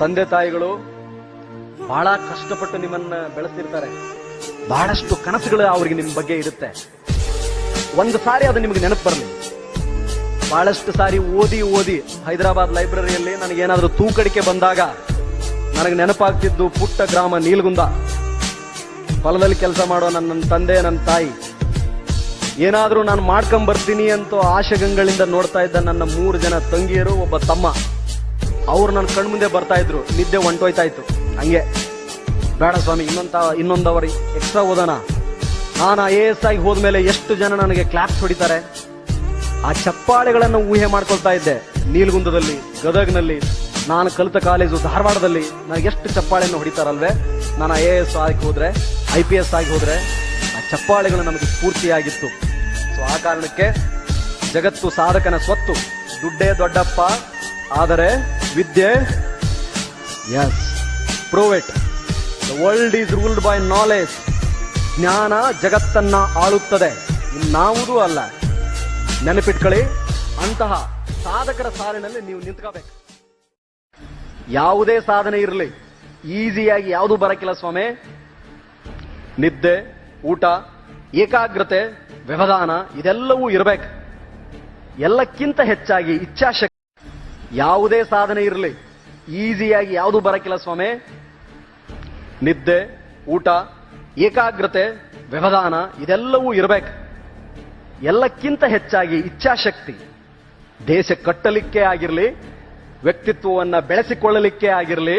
ತಂದೆ ತಾಯಿಗಳು ಬಹಳ ಕಷ್ಟಪಟ್ಟು ನಿಮ್ಮನ್ನ ಬೆಳೆಸಿರ್ತಾರೆ ಬಹಳಷ್ಟು ಕನಸುಗಳು ಅವ್ರಿಗೆ ನಿಮ್ಮ ಬಗ್ಗೆ ಇರುತ್ತೆ. ಒಂದು ಸಾರಿ ಅದು ನಿಮ್ಗೆ ನೆನಪು ಬರಲಿ. ಬಹಳಷ್ಟು ಸಾರಿ ಓದಿ ಓದಿ ಹೈದರಾಬಾದ್ ಲೈಬ್ರರಿಯಲ್ಲಿ ನನಗೇನಾದ್ರೂ ತೂಕಡಿಕೆ ಬಂದಾಗ ನನಗೆ ನೆನಪಾಗ್ತಿದ್ದು ಪುಟ್ಟ ಗ್ರಾಮ ನೀಲ್ಗುಂದ. ಹೊಲದಲ್ಲಿ ಕೆಲಸ ಮಾಡೋ ನನ್ನ ತಂದೆ, ನನ್ನ ತಾಯಿ. ಏನಾದರೂ ನಾನು ಮಾಡ್ಕೊಂಡ್ ಬರ್ತೀನಿ ಅಂತ ಆಶಗಂಗಳಿಂದ ನೋಡ್ತಾ ಇದ್ದ ನನ್ನ ಮೂರು ಜನ ತಂಗಿಯರು ಒಬ್ಬ ತಮ್ಮ. ಅವ್ರು ನನ್ನ ಕಣ್ಮುಂದೆ ಬರ್ತಾ ಇದ್ರು. ನಿದ್ದೆ ಹೊಂಟೋಯ್ತಾ ಇತ್ತು ಹಂಗೆ. ಬೇಡ ಸ್ವಾಮಿ, ಇನ್ನೊಂದ ಇನ್ನೊಂದವರು ಎಕ್ಸ್ಟ್ರಾ ಓದೋಣ. ನಾನು ಐ ಎ ಎಸ್ ಆಗಿ ಹೋದ್ಮೇಲೆ ಎಷ್ಟು ಜನ ನನಗೆ ಕ್ಲಾಪ್ಸ್ ಹೊಡಿತಾರೆ? ಆ ಚಪ್ಪಾಳೆಗಳನ್ನು ಊಹೆ ಮಾಡ್ಕೊಳ್ತಾ ಇದ್ದೆ. ನೀಲ್ಗುಂದದಲ್ಲಿ, ಗದಗ್ನಲ್ಲಿ, ನಾನು ಕಲಿತ ಕಾಲೇಜು ಧಾರವಾಡದಲ್ಲಿ ನನಗೆ ಎಷ್ಟು ಚಪ್ಪಾಳೆಯನ್ನು ಹೊಡಿತಾರಲ್ವೇ? ನಾನು ಐ ಎ ಎಸ್ ಆಗಿ ಹೋದ್ರೆ ಐ ಪಿ ಎಸ್ ಆಗಿ ಹೋದ್ರೆ ಆ ಚಪ್ಪಾಳೆಗಳು ನಮಗೆ ಸ್ಫೂರ್ತಿಯಾಗಿತ್ತು. ಸೊ ಆ ಕಾರಣಕ್ಕೆ ಜಗತ್ತು ಸಾಧಕನ ಸ್ವತ್ತು. ದುಡ್ಡೇ ದೊಡ್ಡಪ್ಪ. ಆದರೆ ವಿದ್ಯೆ? Yes prove it the world is ruled by knowledge ಜ್ಞಾನ ಜಗತ್ತನ್ನ ಆಳುತ್ತದೆ. ಇನ್ನಾವುದೂ ಅಲ್ಲ. ನೆನಪಿಟ್ಕೊಳ್ಳಿ ಅಂತಹ ಸಾಧಕರ ಸಾಲಿನಲ್ಲಿ ನೀವು ನಿಂತ್ಕೋಬೇಕು. ಯಾವುದೇ ಸಾಧನೆ ಇರಲಿ. ಈಸಿಯಾಗಿ ಯಾವುದು ಬರಕಿಲ್ಲ ಸ್ವಾಮಿ. ನಿದ್ದೆ ಊಟ ಏಕಾಗ್ರತೆ ವ್ಯವಧಾನ ಇದೆಲ್ಲವೂ ಇರಬೇಕು. ಎಲ್ಲಕ್ಕಿಂತ ಹೆಚ್ಚಾಗಿ ಇಚ್ಛಾಶಕ್ತಿ ಯಾವುದೇ ಸಾಧನೆ ಇರಲಿ. ಈಸಿಯಾಗಿ ಯಾವುದು ಬರಕಿಲ್ಲ ಸ್ವಾಮಿ. ನಿದ್ದೆ, ಊಟ, ಏಕಾಗ್ರತೆ, ವ್ಯವಧಾನ, ಇದೆಲ್ಲವೂ ಇರಬೇಕು. ಎಲ್ಲಕ್ಕಿಂತ ಹೆಚ್ಚಾಗಿ ಇಚ್ಛಾಶಕ್ತಿ. ದೇಶ ಕಟ್ಟಲಿಕ್ಕೆ ಆಗಿರಲಿ, ವ್ಯಕ್ತಿತ್ವವನ್ನ ಬೆಳೆಸಿಕೊಳ್ಳಲಿಕ್ಕೆ ಆಗಿರಲಿ